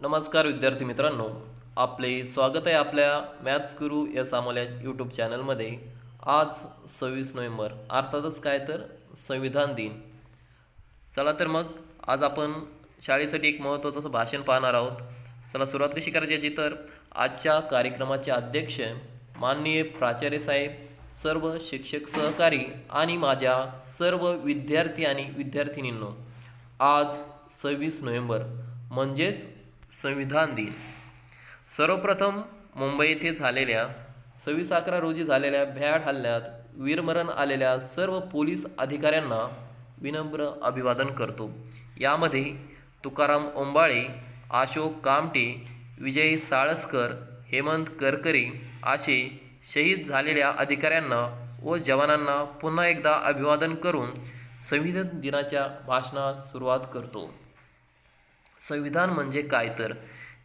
नमस्कार विद्यार्थी मित्रांनो आपले स्वागत आहे आपल्या मॅथ्स गुरु या सामोल्या यूट्यूब चॅनलमध्ये. आज सव्वीस नोव्हेंबर अर्थातच काय तर संविधान दिन. चला तर मग आज आपण शाळेसाठी एक महत्त्वाचं असं भाषण पाहणार आहोत. चला सुरुवात कशी करायची याची तर आजच्या कार्यक्रमाचे अध्यक्ष माननीय प्राचार्य साहेब सर्व शिक्षक सहकारी आणि माझ्या सर्व विद्यार्थी आणि विद्यार्थिनींनो आज सव्वीस नोव्हेंबर म्हणजेच संविधान दिन. सर्वप्रथम मुंबई येथे झालेल्या सव्वीस अकरा रोजी झालेल्या भ्याड हल्ल्यात वीरमरण आलेल्या सर्व पोलीस अधिकाऱ्यांना विनम्र अभिवादन करतो. यामध्ये तुकाराम ओंबाळे अशोक कामटे विजय साळसकर हेमंत करकरे असे शहीद झालेल्या अधिकाऱ्यांना व जवानांना पुन्हा एकदा अभिवादन करून संविधान दिनाच्या भाषणास सुरुवात करतो. संविधान म्हणजे काय तर?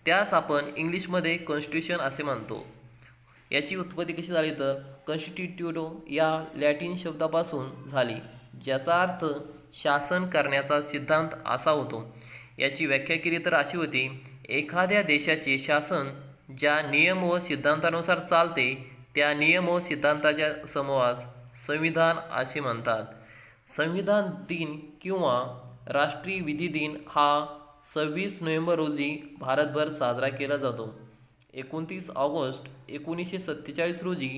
त्यास आपण इंग्लिशमध्ये कॉन्स्टिट्यूशन असे म्हणतो याची उत्पत्ती कशी झाली तर? कॉन्स्टिट्युटो या लॅटिन शब्दापासून झाली ज्याचा अर्थ शासन करण्याचा सिद्धांत असा होतो. याची व्याख्या केली तर अशी होती एखाद्या देशाचे शासन ज्या नियम व सिद्धांतानुसार चालते त्या नियम व सिद्धांताच्या समूहास संविधान असे म्हणतात. संविधान दिन किंवा राष्ट्रीय विधी दिन हा सव्वीस नोव्हेंबर रोजी भारतभर साजरा केला जातो. एकोणतीस ऑगस्ट एकोणीसशे सत्तेचाळीस रोजी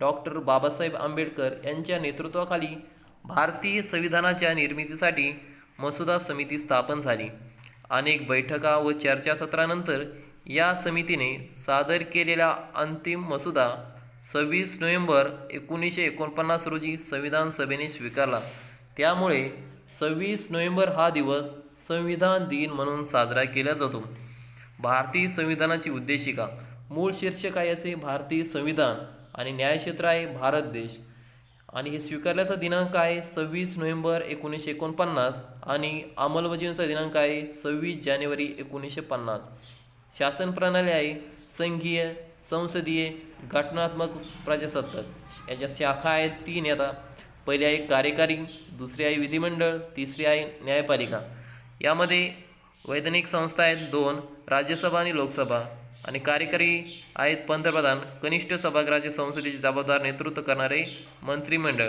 डॉक्टर बाबासाहेब आंबेडकर यांच्या नेतृत्वाखाली भारतीय संविधानाच्या निर्मितीसाठी मसुदा समिती स्थापन झाली. अनेक बैठका व चर्चासत्रानंतर या समितीने सादर केलेला अंतिम मसुदा सव्वीस नोव्हेंबर एकोणीसशे एकोणपन्नास रोजी संविधान सभेने स्वीकारला. त्यामुळे सव्वीस नोव्हेंबर हा दिवस संविधान दिन म्हणून साजरा केला जातो. भारतीय संविधानाची उद्देशिका मूळ शीर्षक आहे याचे भारतीय संविधान आणि न्यायक्षेत्र आहे भारत देश. आणि हे स्वीकारल्याचा दिनांक आहे सव्वीस नोव्हेंबर एकोणीसशे एकोणपन्नास आणि अंमलबजावणीचा दिनांक आहे सव्वीस जानेवारी एकोणीसशे पन्नास. शासन प्रणाली आहे संघीय संसदीय घटनात्मक प्रजासत्ताक. याच्या शाखा आहेत तीन येतात पहिली आहे कार्यकारी दुसरी आहे विधिमंडळ तिसरी आहे न्यायपालिका. यामध्ये वैधानिक संस्था आहेत दोन राज्यसभा आणि लोकसभा. आणि कार्यकारी आहेत पंतप्रधान कनिष्ठ सभागृहाचे संसदेचे जबाबदार नेतृत्व करणारे मंत्रिमंडळ.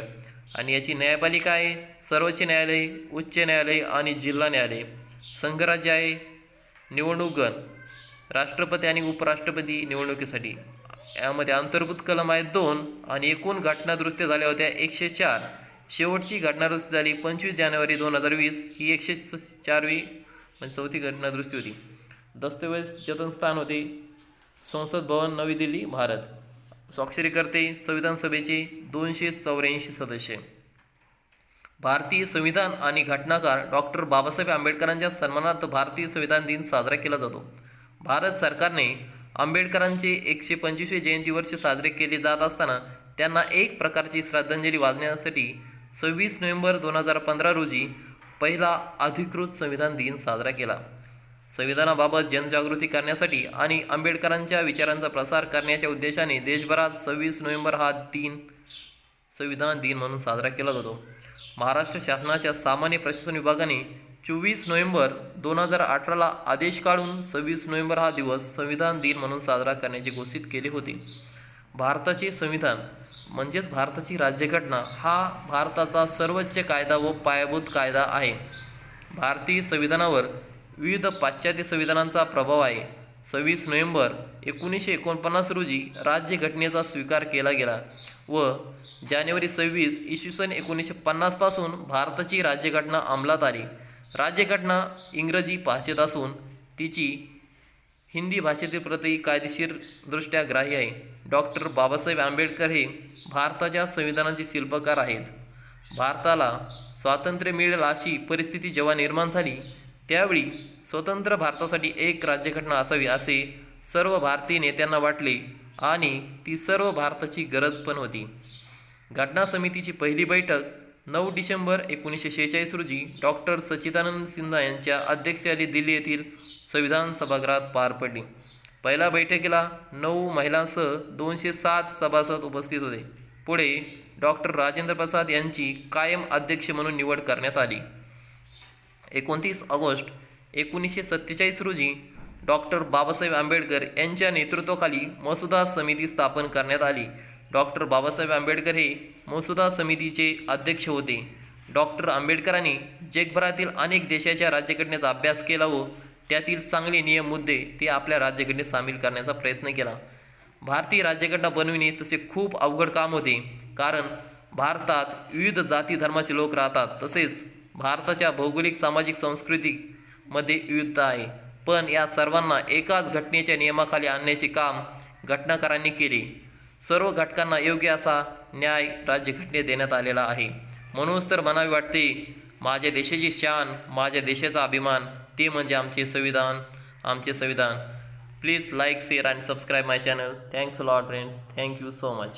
आणि याची न्यायपालिका आहे सर्वोच्च न्यायालय उच्च न्यायालय आणि जिल्हा न्यायालय. संघराज्य आहे निवडणूक गण. राष्ट्रपती आणि उपराष्ट्रपती निवडणुकीसाठी. यामध्ये अंतर्भूत कलम आहेत दोन आणि एकूण घटनादुरुस्त्या झाल्या होत्या एकशे चार. शेवटची घटनादुरुस्ती झाली. पंचवीस जानेवारी दोन हजार वीस ही एकशे स- चारवी म्हणजे चौथी घटनादुरुस्ती होती. दस्तऐवज जतन स्थान होते. संसद भवन नवी दिल्ली भारत. स्वाक्षरीकर्ते संविधान सभेचे दोनशे चौऱ्याऐंशी सदस्य. भारतीय संविधान आणि घटनाकार डॉक्टर बाबासाहेब आंबेडकरांच्या सन्मानार्थ भारतीय संविधान दिन साजरा केला जातो. भारत सरकारने आंबेडकरांचे एकशे पंचवीसवे जयंती वर्ष साजरे केले जात असताना त्यांना एक प्रकारची श्रद्धांजली वाजण्यासाठी सव्वीस नोव्हेंबर दोन हजार पंधरा रोजी पहिला अधिकृत संविधान दिन साजरा केला. संविधानाबाबत जनजागृती करण्यासाठी आणि आंबेडकरांच्या विचारांचा प्रसार करण्याच्या उद्देशाने देशभरात सव्वीस नोव्हेंबर हा दिन संविधान दिन म्हणून साजरा केला जातो. महाराष्ट्र शासनाच्या सामान्य प्रशासन विभागाने चोवीस नोव्हेंबर दोन हजार अठराला आदेश काढून सव्वीस नोव्हेंबर हा दिवस संविधान दिन म्हणून साजरा करण्याचे घोषित केले होते. भारताचे संविधान म्हणजेच भारताची राज्यघटना हा भारताचा सर्वोच्च कायदा व पायाभूत कायदा आहे. भारतीय संविधानावर विविध पाश्चात्य संविधानांचा प्रभाव आहे. सव्वीस नोव्हेंबर एकोणीसशे एकोणपन्नास रोजी राज्यघटनेचा स्वीकार केला गेला व जानेवारी सव्वीस इसवी सन एकोणीसशे पन्नासपासून भारताची राज्यघटना अंमलात आली. राज्यघटना इंग्रजी भाषेत असून तिची हिंदी भाषेतील प्रती कायदेशीरदृष्ट्या ग्राह्य आहे. डॉक्टर बाबासाहेब आंबेडकर हे भारताच्या संविधानाचे शिल्पकार आहेत. भारताला स्वातंत्र्य मिळेल अशी परिस्थिती जेव्हा निर्माण झाली त्यावेळी स्वतंत्र भारतासाठी एक राज्यघटना असावी असे सर्व भारतीय नेत्यांना वाटले आणि ती सर्व भारताची गरज पण होती. घटना समितीची पहिली बैठक नऊ डिसेंबर एकोणीसशे शेहेचाळीस रोजी डॉक्टर सच्चिदानंद सिन्हा यांच्या अध्यक्षतेखाली दिल्ली येथील संविधान सभागृहात पार पडली. पहिल्या बैठकीला नऊ महिलांसह दोनशे सात सभासद उपस्थित होते. पुढे डॉक्टर राजेंद्र प्रसाद यांची कायम अध्यक्ष म्हणून निवड करण्यात आली. एकोणतीस ऑगस्ट एकोणीसशे सत्तेचाळीस रोजी डॉक्टर बाबासाहेब आंबेडकर यांच्या नेतृत्वाखाली मसुदा समिती स्थापन करण्यात आली. डॉक्टर बाबासाहेब आंबेडकर हे मसुदा समितीचे अध्यक्ष होते. डॉक्टर आंबेडकरांनी जगभरातील अनेक देशाच्या राज्यघटनेचा अभ्यास केला व त्यातील चांगले नियम मुद्दे ते आपल्या राज्यघटनेत सामील करण्याचा प्रयत्न केला. भारतीय राज्यघटना बनविणे तसे खूप अवघड काम होते. कारण भारतात विविध जाती धर्माचे लोक राहतात. तसेच भारताच्या भौगोलिक सामाजिक सांस्कृतिकमध्ये विविधता आहे. पण या सर्वांना एकाच घटनेच्या नियमाखाली आणण्याचे काम घटनाकारांनी केले. सर्व घटकांना योग्य असा न्याय राज्यघटनेत देण्यात आलेला आहे. म्हणूनच तर म्हणावे वाटते माझ्या देशाची शान माझ्या देशाचा अभिमान ते म्हणजे आमचे संविधान आमचे संविधान. Please like share and subscribe my channel thanks lot friends thank you so much